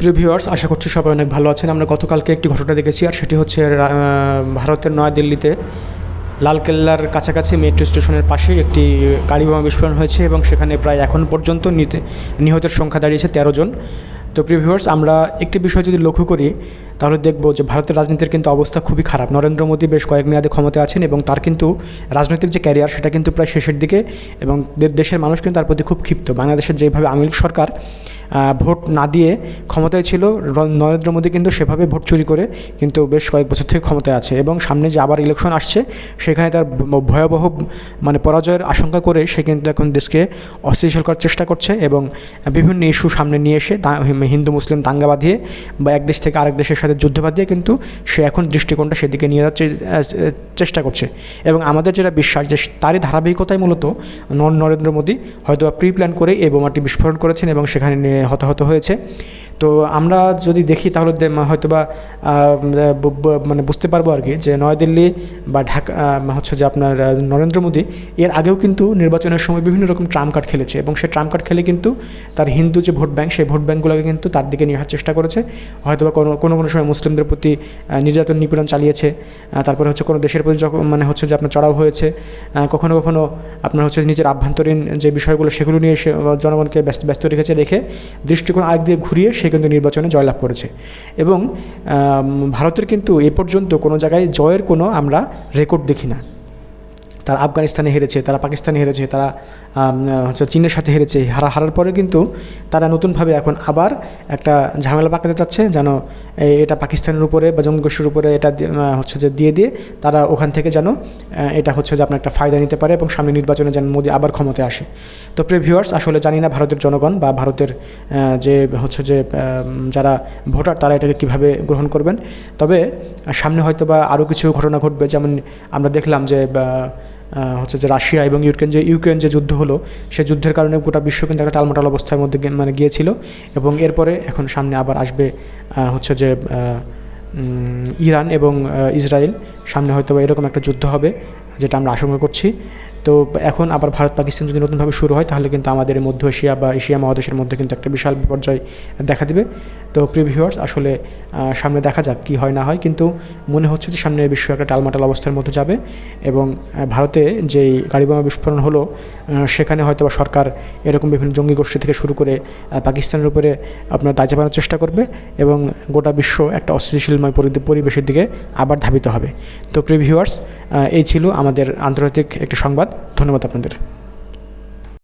প্রিয় ভিউয়ার্স, আশা করছি সবাই অনেক ভালো আছেন। আমরা গতকালকে একটি ঘটনা দেখেছি, আর সেটি হচ্ছে ভারতের নয়াদিল্লিতে লালকেল্লার কাছাকাছি মেট্রো স্টেশনের পাশে একটি গাড়ি বোমা বিস্ফোরণ হয়েছে এবং সেখানে প্রায় এখন পর্যন্ত নিতে, নিহতের সংখ্যা দাঁড়িয়েছে তেরো জন। তো প্রিভিউয়ার্স আমরা একটি বিষয় যদি লক্ষ্য করি তাহলে দেখব যে ভারতের রাজনীতির কিন্তু অবস্থা খুবই খারাপ। নরেন্দ্র মোদী বেশ কয়েক মেয়াদে ক্ষমতায় আছেন এবং তার কিন্তু রাজনৈতিক যে ক্যারিয়ার সেটা কিন্তু প্রায় শেষের দিকে এবং দেশের মানুষ কিন্তু তার প্রতি খুব ক্ষিপ্ত। বাংলাদেশের যেভাবে আওয়ামী লীগ সরকার ভোট না দিয়ে ক্ষমতায় ছিল নরেন্দ্র মোদী কিন্তু সেভাবে ভোট চুরি করে কিন্তু বেশ কয়েক বছর থেকে ক্ষমতায় আছে এবং সামনে যে আবার ইলেকশন আসছে, সেখানে তার ভয়াবহ মানে পরাজয়ের আশঙ্কা করে সে কিন্তু এখন দেশকে অস্থিতিশীল করার চেষ্টা করছে এবং বিভিন্ন ইস্যু সামনে নিয়ে এসে হিন্দু, মুসলিম দাঙ্গা বাঁধিয়ে বা এক দেশ থেকে আরেক দেশের সাথে যুদ্ধ দিয়ে কিন্তু সে এখন দৃষ্টিকোণটা সেদিকে নিয়ে আহ, চেষ্টা করছে। এবং আমাদের যেটা বিশ্বাস যে তারই ধারাবাহিকতায় মূলত ন- নরেন্দ্র মোদী হয়তো প্রি প্ল্যান করে এই বোমাটি বিস্ফোরণ করেছেন এবং সেখানে হতাহত হয়েছে। তো আমরা যদি দেখি তাহলে হয়তো বা মানে বুঝতে পারব আর কি যে নয়াদিল্লি বা ঢাকা হচ্ছে যে আপনার নরেন্দ্র মোদী এর আগেও কিন্তু নির্বাচনের সময় বিভিন্ন রকম ট্রাম্প কার্ড খেলেছে এবং সে ট্রাম কার্ড খেলে কিন্তু তার হিন্দু যে ভোট ব্যাংক সেই ভোট ব্যাঙ্কগুলোকে কিন্তু তার দিকে নিয়ে চেষ্টা করেছে। হয়তো বা কোনো কোনো কোনো সময় মুসলিমদের প্রতি নির্যাতন নিপীড়ন চালিয়েছে। তারপরে হচ্ছে কোনো দেশের প্রতি যখন মানে হচ্ছে যে আপনার চড়াও হয়েছে কখনো কখনো আপনার হচ্ছে নিজের আভ্যন্তরীণ যে বিষয়গুলো সেগুলো নিয়ে সে জনগণকে ব্যস্ত ব্যস্ত রেখেছে, রেখে দৃষ্টিকোণ আরেক দিয়ে ঘুরিয়ে সে কিন্তু নির্বাচনে জয়লাভ করেছে। এবং ভারতের কিন্তু এ পর্যন্ত কোনো জায়গায় জয়ের কোনো আমরা রেকর্ড দেখি না। তারা আফগানিস্তানে হেরেছে, তারা পাকিস্তানে হেরেছে, তারা হচ্ছে চীনের সাথে হেরেছে। হারা, হারার পরে কিন্তু তারা নতুনভাবে এখন আবার একটা ঝামেলা পাকাতে চাচ্ছে, যেন এটা পাকিস্তানের উপরে বা জম্মু কাশ্মীরের উপরে এটা হচ্ছে যে দিয়ে দিয়ে তারা ওখান থেকে যেন এটা হচ্ছে যে আপনার একটা ফায়দা নিতে পারে এবং সামনে নির্বাচনে যেন মোদী আবার ক্ষমতায় আসে। তো প্রিয় ভিউয়ার্স আসলে জানি না ভারতের জনগণ বা ভারতের যে হচ্ছে যে যারা ভোটার, তারা এটাকে কীভাবে গ্রহণ করবেন। তবে সামনে হয়তো বা আরও কিছু ঘটনা ঘটবে, যেমন আমরা দেখলাম যে হচ্ছে যে রাশিয়া এবং ইউক্রেন যে ইউক্রেন যে যুদ্ধ হলো, সে যুদ্ধের কারণে গোটা বিশ্ব কিন্তু একটা টালমাটাল অবস্থার মধ্যে মানে গিয়েছিল এবং এরপরে এখন সামনে আবার আসবে হচ্ছে যে ইরান এবং ইসরায়েল। সামনে হয়তো এরকম একটা যুদ্ধ হবে, যেটা আমরা আশঙ্কা করছি। তো এখন আবার ভারত পাকিস্তান যদি নতুনভাবে শুরু হয়, তাহলে কিন্তু আমাদের মধ্য এশিয়া বা এশিয়া মহাদেশের মধ্যে কিন্তু একটা বিশাল বিপর্যয় দেখা দেবে। তো প্রিভিউয়ার্স আসলে সামনে দেখা যাক কী হয় না হয়, কিন্তু মনে হচ্ছে যে সামনে বিশ্ব একটা টালমাটাল অবস্থার মধ্যে যাবে এবং ভারতে যেই গাড়ি বোমা বিস্ফোরণ হলো সেখানে হয়তো বা সরকার এরকম বিভিন্ন জঙ্গি গোষ্ঠী থেকে শুরু করে পাকিস্তানের উপরে আপনার দায় চাপানোর চেষ্টা করবে এবং গোটা বিশ্ব একটা অস্থিতিশীলময় পরিবেশের দিকে আবার ধাবিত হবে। তো প্রিভিউয়ার্স এই ছিল আমাদের আন্তর্জাতিক একটি সংবাদ। ধন্যবাদ আপনাদের।